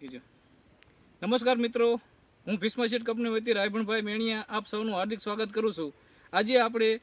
કીજો. નમસ્કાર મિત્રો હું ભીષ્મ શેઠ કંપની વતી રાયભણભાઈ મેણિયા આપ સૌનું હાર્દિક સ્વાગત કરું છું. આજે આપણે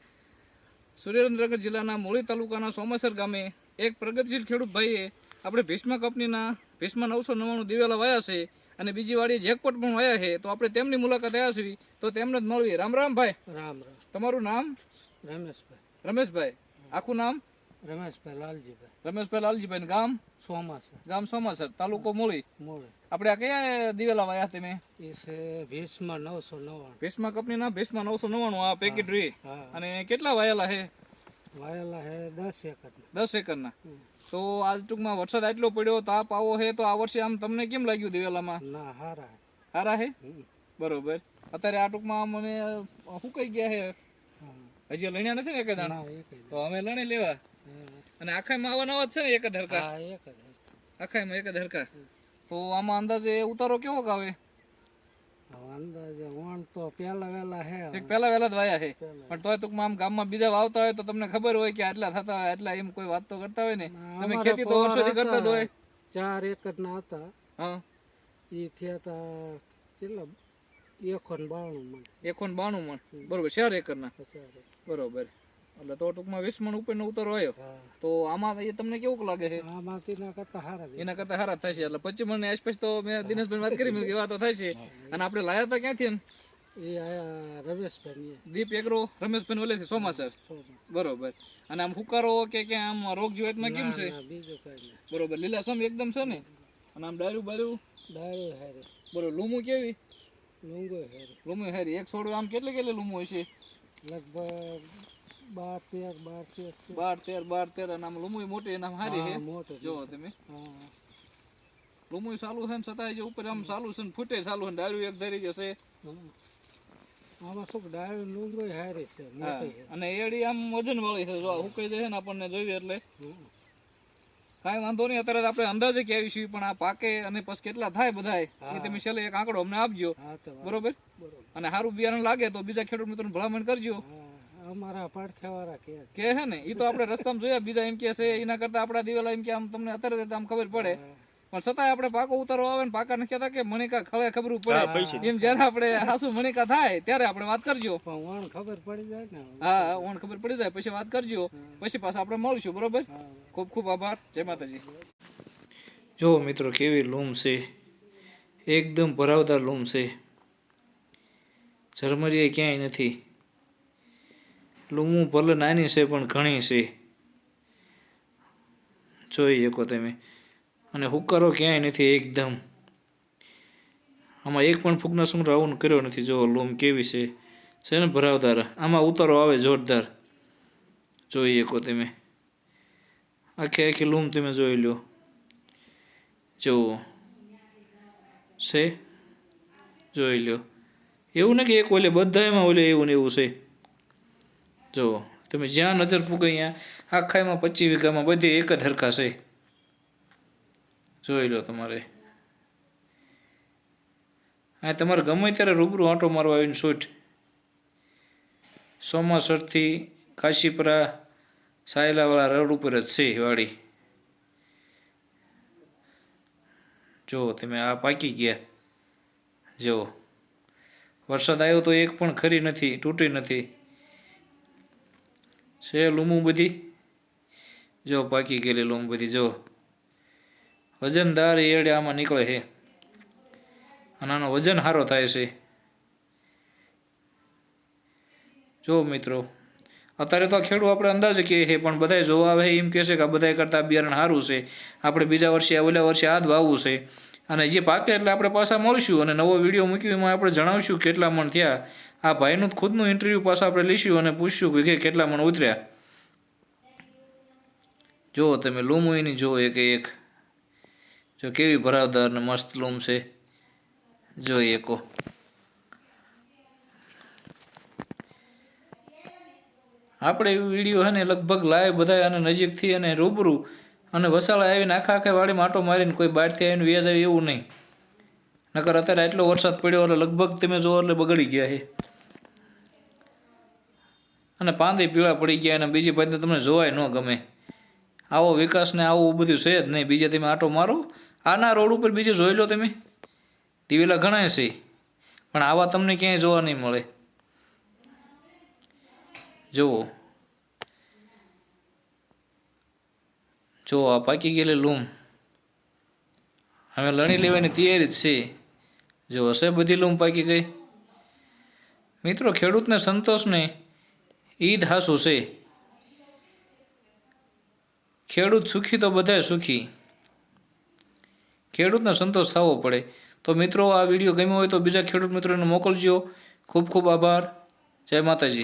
સુરેન્દ્રનગર જિલ્લાના મૂળી તાલુકાના સોમાસર ગામે એક પ્રગતિશીલ ખેડૂત ભાઈએ આપણે ભીષ્મ કંપનીના ભીષ્મ નવસો નવ્વાણું દિવેલા વાયા છે અને બીજી વાળી જેકપોટ પણ વાયા છે. તો આપણે તેમની મુલાકાત આવ્યા છીએ. તો તેમને જ મળવી રામ રામ ભાઈ. રામ રામ. તમારું નામ? રમેશભાઈ. રમેશભાઈ. આખું નામ? રમેશભાઈ લાલજીભાઈ. રમેશભાઈ લાલજીભાઈ ગામ? સોમાસર ગામ સોમાસર તાલુકો મૂળી? મોડે આપણે આ કયા દિવેલા વાયા તમે? એ છે વીસમાં નવસો નવ્વાણું. ભીસમાં કંપનીના ભીષ્મ નવસો નવ્વાણું આ પેકેટ રી અને કેટલા વાયેલા હે વાયેલા હે દસ એકર દસ એકરના. તો આજ ટૂંકમાં વરસાદ આટલો પડ્યો તાપ આવો હે તો આ વર્ષે આમ તમને કેમ લાગ્યું દિવેલામાં? ના હારા હારા હે. બરોબર. અત્યારે આ ટૂંકમાં મને કઈ ગયા છે? હા. હજી લણ્યા નથી ને એક દાણા? તો અમે લણી લેવા. અને આખામાં આવા નવા છે ને એક જ હરકા જ હે. એક જ હરકા તો આમાં અંદાજે ઉતારો કેવો આવે હવે અંદાજે વણ તો પેલા વેલા હે એક પહેલા વહેલા જ વાયા છે પહેલા. પણ ટૂંકમાં આમ ગામમાં બીજા વાવતા હોય તો તમને ખબર હોય કે આટલા થતા હોય એમ કોઈ વાત તો કરતા હોય ને? ખેતી તો પવાર વર્ષોથી કરતા જ હોય. ચાર એકર ના હતા એ થયા તા કેટલા? એકો ને બાણું મણ બરોબર ચાર એકરના. બરોબર. એટલે તો ટૂંકમાં વીસ મણ ઉપરનો ઉતારો આવ્યો. તો આમાં એ તમને કેવું લાગે છે? એના કરતા હારા થશે એટલે પચીસ મણની આસપાસ તો મેં દિનેશભાઈ વાત કરી કીધું એવા તો થશે અને આપણે લાયા હતા ક્યાંથી રમેશભાઈ દીપ એગ્રો રમેશભાઈ ઓલેથી સોમાસર છોકરા. બરોબર. અને આમ હુકારો કે કે આમ રોગ જીવાતમાં કેમ છે? બરોબર. લીલા સમ એકદમ છે ને? અને આમ ડાયરું બાયરું? બરોબર. લૂમું કેવી? લુંગો હેર. લૂમું હારી. એક છોડું આમ કેટલી કેટલી લુમો હશે? લગભગ બાર તેર બાર તેર બાર તેર બાર તેર અને આમ લુમો મોટી એના હારી હે. જો તમે. લૂમું ચાલુ છે ને છતાં જે ઉપર આમ ચાલુ છે ને ફૂટે ચાલુ છે ડાયરું એક ધરી જશે. આમાં શું ડાયો લુંગો હારે છે અને એડી આમ વજન વાળી છે જો હુકાઈ જાય ને આપણને જોઈએ એટલે. કાંઈ વાંધો નહીં અત્યારે આપણે અંદાજે કે આવીશું પણ આ પાકે અને પછી કેટલા થાય બધાય એ તમે છેલ્લે એક આંકડો અમને આપજો. બરોબર? બરોબર. અને સારું બિયારણ લાગે તો બીજા ખેડૂત મિત્રોને ભલામણ કરજો. અમારા પડખેવાળા કે કે હે ને એ તો આપણે રસ્તામાં જોયા બીજા એમ કે છે એના કરતા આપણા દિવેલા એમ કે આમ તમને અત્યારે આમ ખબર પડે. પણ છતાંય આપણે પાકો ઉતારવા આવે ને પાકા ને કહેતા કે મણિકા ખવે ખબર પડે. એમ જયારે આપણે હાસુ મણિકા થાય ત્યારે આપણે વાત કરજો. ઓણ ખબર પડી જાય ને હા ઓણ ખબર પડી જાય પછી વાત કરજો. પછી પાછા આપણે મળશું બરોબર? ખૂબ ખૂબ આભાર. જય માતાજી. જો મિત્રો કેવી લૂમ છે. એકદમ ભરાવદાર લૂમ છે. ઝરમરીએ ક્યાંય નથી. લૂમું ભલે નાની છે પણ ઘણી છે. જોઈ શકો તમે. અને હુકારો ક્યાંય નથી, એકદમ. આમાં એક પણ ફૂગના શું આવું કર્યો નથી. જો, લૂમ કેવી છે? છે ને ભરાવદાર. આમાં ઉતારો આવે જોરદાર. જોઈ શકો તમે. આખી આખી લૂમ તમે જોઈ લો જુઓ છે? જોઈ લો એવું ને કે એક ઓલે બધામાં ઓલે એવું ને એવું છે. જુઓ તમે જ્યાં નજર પૂગે અહીંયા આખામાં પચીસ વીઘામાં બધી એક જ હરખા છે. જોઈ લો તમારે. હા, તમારે ગમે ત્યારે રૂબરૂ આંટો મારવા આવીને શૂટ સોમાસરથી કાશીપરા સાયલાવાળા રોડ ઉપર જ છે વાડી. જુઓ તમે આ પાકી ગયા. જુઓ વરસાદ આવ્યો તો એક પણ ખરી નથી, તૂટી નથી. છે લૂમું બધી? જો, પાકી ગયેલી લૂમ બધી, જો. વજનદાર એડે આમાં નીકળે છે અને આનો વજન સારો થાય છે. જો મિત્રો, અત્યારે તો ખેડૂત આપણે અંદાજે કહે છે પણ બધાય જોવા આવે એમ કહેશે કે આ બધાય કરતાં બિયારણ સારું છે. આપણે બીજા વર્ષે ઓલા વર્ષે આ જ વાવવું છે. અને જે પાકે એટલે આપણે પાછા મળશું અને નવો વીડિયો મૂક્યો, એમાં આપણે જણાવશું કેટલા મણ થયા. આ ભાઈનું ખુદનું ઇન્ટરવ્યૂ પાછા આપણે લઈશું અને પૂછશું કે કેટલા મણ ઉતર્યા. જુઓ તમે લૂમ એની જુઓ એક એક. જો કેવી ભરાવદાર ને મસ્ત લૂમ છે. જોઈએ એકો આપણે વીડિયો હે ને લગભગ લાઈવ બધા અને નજીકથી અને રૂબરૂ અને વસાળા આવીને આખા આખા વાડીમાં આટો મારીને કોઈ બહારથી આવીને વ્યાજ આવે એવું નહીં. નકર અત્યારે આટલો વરસાદ પડ્યો એટલે લગભગ તમે જોવો એટલે બગડી ગયા છે અને પાંદે પીળા પડી ગયા અને બીજી બાજુ તમને જોવાય ન ગમે. આવો વિકાસ ને આવું બધું છે જ નહીં. બીજે તમે આટો મારો આના રોડ ઉપર બીજે જોઈ લો તમે. દિવેલા ઘણા છે. પણ આવા તમને ક્યાંય જોવા નહીં મળે. જુઓ. જુઓ, આ પાકી ગયેલી લૂમ. હવે લણી લેવાની તૈયારી જ છે. જો હશે બધી લૂમ પાકી ગઈ? મિત્રો, ખેડૂતને સંતોષને ઈદ હાસુ છે. ખેડૂત સુખી તો બધાય સુખી. ખેડૂતને સંતોષ થવો પડે. તો મિત્રો, આ વીડિયો ગમ્યો હોય તો બીજા ખેડૂત મિત્રોને મોકલજો. ખૂબ ખૂબ આભાર. જય માતાજી.